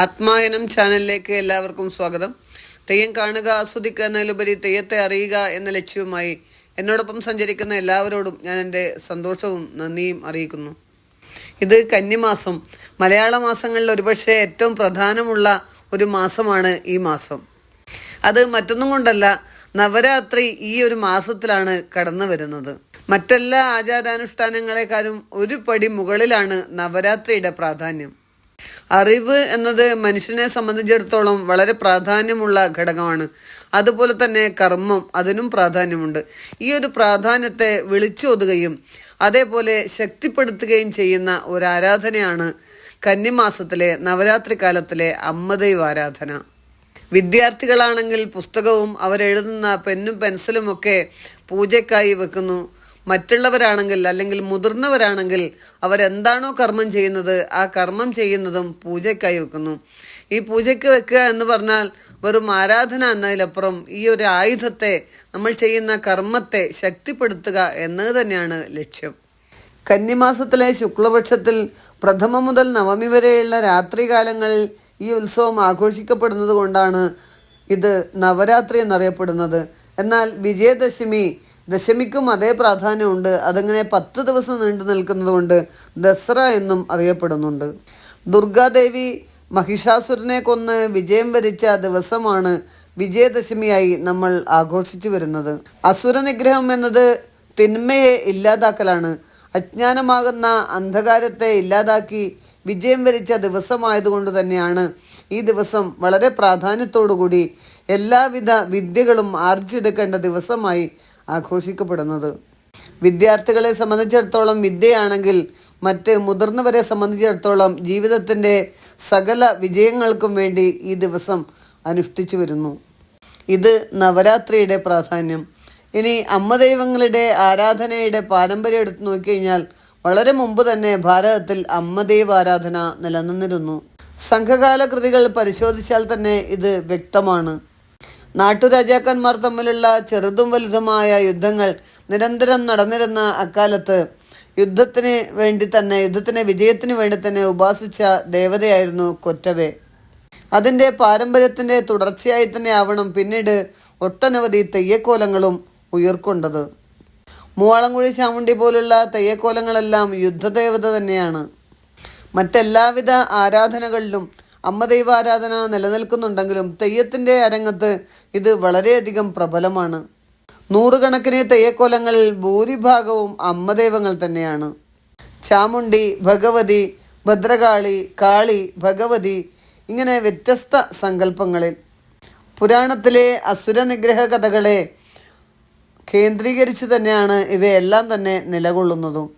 ആത്മായനം ചാനലിലേക്ക് എല്ലാവർക്കും സ്വാഗതം. തെയ്യം കാണുക ആസ്വദിക്കുക എന്നതിലുപരി തെയ്യത്തെ അറിയുക എന്ന ലക്ഷ്യവുമായി എന്നോടൊപ്പം സഞ്ചരിക്കുന്ന എല്ലാവരോടും ഞാൻ എന്റെ സന്തോഷവും നന്ദിയും അറിയിക്കുന്നു. ഇത് കന്നിമാസം. മലയാള മാസങ്ങളിൽ ഒരുപക്ഷെ ഏറ്റവും പ്രധാനമുള്ള ഒരു മാസമാണ് ഈ മാസം. അത് മറ്റൊന്നും കൊണ്ടല്ല നവരാത്രി ഈ ഒരു മാസത്തിലാണ് കടന്നു വരുന്നത്. മറ്റെല്ലാ ആചാരാനുഷ്ഠാനങ്ങളെക്കാളും ഒരു പടി മുകളിലാണ് നവരാത്രിയുടെ പ്രാധാന്യം. അറിവ് എന്നത് മനുഷ്യനെ സംബന്ധിച്ചിടത്തോളം വളരെ പ്രാധാന്യമുള്ള ഘടകമാണ്. അതുപോലെ തന്നെ കർമ്മം അതിനും പ്രാധാന്യമുണ്ട്. ഈ ഒരു പ്രാധാന്യത്തെ വിളിച്ചോതുകയും അതേപോലെ ശക്തിപ്പെടുത്തുകയും ചെയ്യുന്ന ഒരു ആരാധനയാണ് കന്നിമാസത്തിലെ നവരാത്രി കാലത്തിലെ അമ്മദൈവ ആരാധന. വിദ്യാർത്ഥികളാണെങ്കിൽ പുസ്തകവും അവരെഴുതുന്ന പെന്നും പെൻസിലും ഒക്കെ പൂജയ്ക്കായി വെക്കുന്നു. മറ്റുള്ളവരാണെങ്കിൽ അല്ലെങ്കിൽ മുതിർന്നവരാണെങ്കിൽ അവരെന്താണോ കർമ്മം ചെയ്യുന്നത് ആ കർമ്മം ചെയ്യുന്നതും പൂജയ്ക്കായി വെക്കുന്നു. ഈ പൂജയ്ക്ക് വെക്കുക എന്ന് പറഞ്ഞാൽ വെറും ആരാധന എന്നതിലപ്പുറം ഈ ഒരു ആയുധത്തെ നമ്മൾ ചെയ്യുന്ന കർമ്മത്തെ ശക്തിപ്പെടുത്തുക എന്നത് തന്നെയാണ് ലക്ഷ്യം. കന്നിമാസത്തിലെ ശുക്ലപക്ഷത്തിൽ പ്രഥമ മുതൽ നവമി വരെയുള്ള രാത്രികാലങ്ങളിൽ ഈ ഉത്സവം ആഘോഷിക്കപ്പെടുന്നത് കൊണ്ടാണ് ഇത് നവരാത്രി എന്നറിയപ്പെടുന്നത്. എന്നാൽ വിജയദശമി ദശമിക്കും അതേ പ്രാധാന്യമുണ്ട്. അതങ്ങനെ പത്ത് ദിവസം നീണ്ടു നിൽക്കുന്നതുകൊണ്ട് ദസറ എന്നും അറിയപ്പെടുന്നുണ്ട്. ദുർഗാദേവി മഹിഷാസുരനെ കൊന്ന് വിജയം വരിച്ച ദിവസമാണ് വിജയദശമിയായി നമ്മൾ ആഘോഷിച്ചു വരുന്നത്. അസുരനിഗ്രഹം എന്നത് തിന്മയെ ഇല്ലാതാക്കലാണ്. അജ്ഞാനമാകുന്ന അന്ധകാരത്തെ ഇല്ലാതാക്കി വിജയം വരിച്ച ദിവസമായതുകൊണ്ട് തന്നെയാണ് ഈ ദിവസം വളരെ പ്രാധാന്യത്തോടുകൂടി എല്ലാവിധ വിദ്യകളും ആർജിച്ചെടുക്കേണ്ട ദിവസമായി ആഘോഷിക്കപ്പെടുന്നത്. വിദ്യാർത്ഥികളെ സംബന്ധിച്ചിടത്തോളം വിദ്യയാണെങ്കിൽ മറ്റ് മുതിർന്നവരെ സംബന്ധിച്ചിടത്തോളം ജീവിതത്തിന്റെ സകല വിജയങ്ങൾക്കും വേണ്ടി ഈ ദിവസം അനുഷ്ഠിച്ചു വരുന്നു. ഇത് നവരാത്രിയുടെ പ്രാധാന്യം. ഇനി അമ്മ ദൈവങ്ങളുടെ ആരാധനയുടെ പാരമ്പര്യം എടുത്തു നോക്കിക്കഴിഞ്ഞാൽ വളരെ മുമ്പ് തന്നെ ഭാരതത്തിൽ അമ്മദൈവ ആരാധന നിലനിന്നിരുന്നു. സംഘകാല കൃതികൾ പരിശോധിച്ചാൽ തന്നെ ഇത് വ്യക്തമാണ്. നാട്ടുരാജാക്കന്മാർ തമ്മിലുള്ള ചെറുതും വലുതുമായ യുദ്ധങ്ങൾ നിരന്തരം നടന്നിരുന്ന അക്കാലത്ത് യുദ്ധത്തിന് വേണ്ടി തന്നെ യുദ്ധത്തിന് വിജയത്തിന് വേണ്ടി തന്നെ ഉപാസിച്ച ദേവതയായിരുന്നു കൊറ്റവെ. അതിന്റെ പാരമ്പര്യത്തിന്റെ തുടർച്ചയായി തന്നെ ആവണം പിന്നീട് ഒട്ടനവധി തെയ്യക്കോലങ്ങളും ഉയർക്കൊണ്ടത്. മൂവാളംകുഴി ചാമുണ്ടി പോലുള്ള തെയ്യക്കോലങ്ങളെല്ലാം യുദ്ധദേവത തന്നെയാണ്. മറ്റെല്ലാവിധ ആരാധനകളിലും അമ്മദൈവ ദൈവാരാധന നിലനിൽക്കുന്നുണ്ടെങ്കിലും തെയ്യത്തിന്റെ അരങ്ങത്ത് ഇത് വളരെയധികം പ്രബലമാണ്. നൂറുകണക്കിന് തെയ്യക്കോലങ്ങളിൽ ഭൂരിഭാഗവും അമ്മ ദൈവങ്ങൾ തന്നെയാണ്. ചാമുണ്ടി ഭഗവതി ഭദ്രകാളി കാളി ഭഗവതി ഇങ്ങനെ വ്യത്യസ്ത സങ്കല്പങ്ങളിൽ. പുരാണത്തിലെ അസുരനിഗ്രഹ കഥകളെ കേന്ദ്രീകരിച്ച് തന്നെയാണ് ഇവയെല്ലാം തന്നെ നിലകൊള്ളുന്നതും.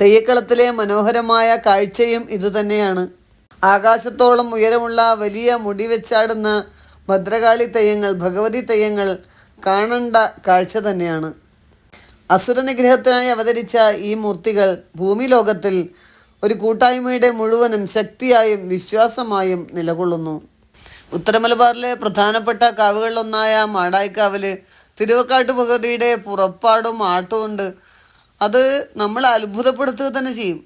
തെയ്യക്കളത്തിലെ മനോഹരമായ കാഴ്ചയും ഇതുതന്നെയാണ്. ആകാശത്തോളം ഉയരമുള്ള വലിയ മുടി വെച്ചാടുന്ന ഭദ്രകാളി തെയ്യങ്ങൾ ഭഗവതി തെയ്യങ്ങൾ കാണണ്ട കാഴ്ച തന്നെയാണ്. അസുരനിഗ്രഹത്തിനായി അവതരിച്ച ഈ മൂർത്തികൾ ഭൂമി ലോകത്തിൽ ഒരു കൂട്ടായ്മയുടെ മുഴുവനും ശക്തിയായും വിശ്വാസമായും നിലകൊള്ളുന്നു. ഉത്തരമലബാറിലെ പ്രധാനപ്പെട്ട കാവുകളിലൊന്നായ മാടായിക്കാവിൽ തിരുവക്കാട്ട് ഭഗവതിയുടെ പുറപ്പാടും ആട്ടമുണ്ട് അത് നമ്മൾ അത്ഭുതപ്പെടുത്തുക തന്നെ ചെയ്യും.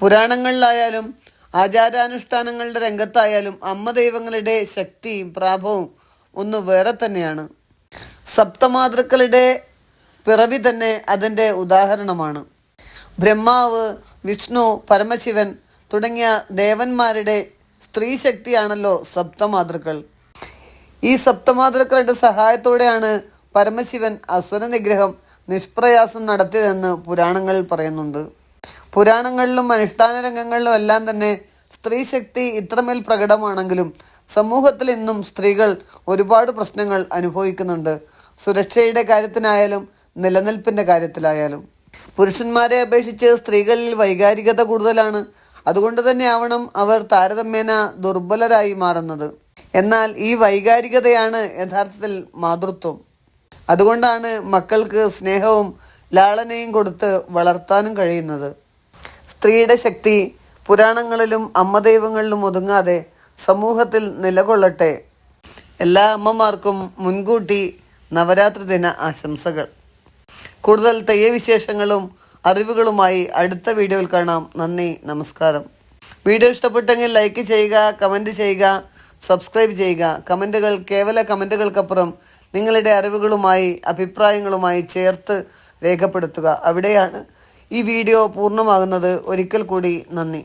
പുരാണങ്ങളിലായാലും ആചാരാനുഷ്ഠാനങ്ങളുടെ രംഗത്തായാലും അമ്മ ദൈവങ്ങളുടെ ശക്തിയും പ്രാഭവും ഒന്ന് വേറെ തന്നെയാണ്. സപ്തമാതൃക്കളുടെ പിറവി തന്നെ അതിന്റെ ഉദാഹരണമാണ്. ബ്രഹ്മാവ് വിഷ്ണു പരമശിവൻ തുടങ്ങിയ ദേവന്മാരുടെ സ്ത്രീ ശക്തിയാണല്ലോ സപ്തമാതൃക്കൾ. ഈ സപ്തമാതൃക്കളുടെ സഹായത്തോടെയാണ് പരമശിവൻ അസുര നിഗ്രഹം നിഷ്പ്രയാസം നടത്തിയതെന്ന് പുരാണങ്ങളിൽ പറയുന്നുണ്ട്. പുരാണങ്ങളിലും അനുഷ്ഠാന രംഗങ്ങളിലും എല്ലാം തന്നെ സ്ത്രീ ശക്തി ഇത്രമേൽ പ്രകടമാണെങ്കിലും സമൂഹത്തിൽ ഇന്നും സ്ത്രീകൾ ഒരുപാട് പ്രശ്നങ്ങൾ അനുഭവിക്കുന്നുണ്ട്. സുരക്ഷയുടെ കാര്യത്തിനായാലും നിലനിൽപ്പിന്റെ കാര്യത്തിലായാലും. പുരുഷന്മാരെ അപേക്ഷിച്ച് സ്ത്രീകളിൽ വൈകാരികത കൂടുതലാണ്. അതുകൊണ്ട് തന്നെ ആവണം അവർ താരതമ്യേന ദുർബലരായി മാറുന്നത്. എന്നാൽ ഈ വൈകാരികതയാണ് യഥാർത്ഥത്തിൽ മാതൃത്വം. അതുകൊണ്ടാണ് മക്കൾക്ക് സ്നേഹവും ലാളനയും കൊടുത്ത് വളർത്താനും കഴിയുന്നത്. സ്ത്രീയുടെ ശക്തി പുരാണങ്ങളിലും അമ്മ ദൈവങ്ങളിലും ഒതുങ്ങാതെ സമൂഹത്തിൽ നിലകൊള്ളട്ടെ. എല്ലാ അമ്മമാർക്കും മുൻകൂട്ടി നവരാത്രി ദിന ആശംസകൾ. കൂടുതൽ തെയ്യവിശേഷങ്ങളും അറിവുകളുമായി അടുത്ത വീഡിയോയിൽ കാണാം. നന്ദി നമസ്കാരം. വീഡിയോ ഇഷ്ടപ്പെട്ടെങ്കിൽ ലൈക്ക് ചെയ്യുക കമന്റ് ചെയ്യുക സബ്സ്ക്രൈബ് ചെയ്യുക. കമന്റുകൾ കേവല കമന്റുകൾക്കപ്പുറം നിങ്ങളുടെ അറിവുകളുമായി അഭിപ്രായങ്ങളുമായി ചേർത്ത് രേഖപ്പെടുത്തുക. അവിടെയാണ് ഈ വീഡിയോ പൂർണമാകുന്നത് ഒരിക്കൽ കൂടി നന്ദി.